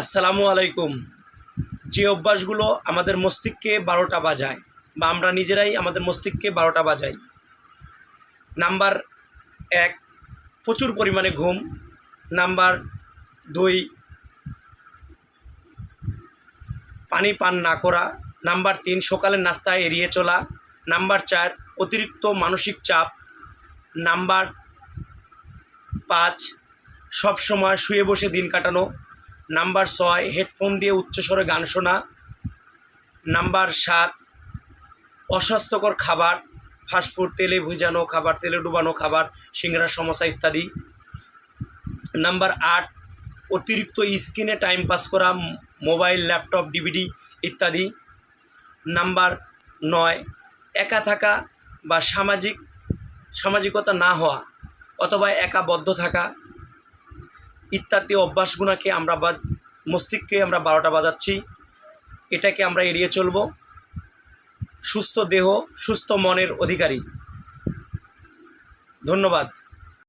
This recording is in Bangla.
আসসালামু আলাইকুম। যে অভ্যাসগুলো আমাদের মস্তিষ্কে বারোটা বাজায়, বা আমরা নিজেরাই আমাদের মস্তিষ্কে বারোটা বাজাই। নাম্বার এক, প্রচুর পরিমাণে ঘুম। নাম্বার দুই, পানি পান না করা। নাম্বার তিন, সকালের নাস্তা এড়িয়ে চলা। নাম্বার চার, অতিরিক্ত মানসিক চাপ। নাম্বার পাঁচ সব সময় শুয়ে বসে দিন কাটানো। নাম্বার ছয়, হেডফোন দিয়ে উচ্চস্বরে গান শোনা। নাম্বার সাত, অস্বাস্থ্যকর খাবার ফাস্টফুড তেলে ভুজানো খাবার, তেলে ডুবানো খাবার সিংড়া সমস্যা ইত্যাদি। নাম্বার আট, অতিরিক্ত স্ক্রিনে টাইম পাস করা মোবাইল ল্যাপটপ ডিভিডি ইত্যাদি। নাম্বার নয়, একা থাকা বা সামাজিক, সামাজিকতা না হওয়া অথবা একাবদ্ধ থাকা। ইত্যাদি অভ্যাসগুলোকে আমরা বা, মস্তিষ্কে আমরা বারোটা বাজাচ্ছি। এটাকে আমরা এড়িয়ে চলব। সুস্থ দেহ, সুস্থ মনের অধিকারী। ধন্যবাদ।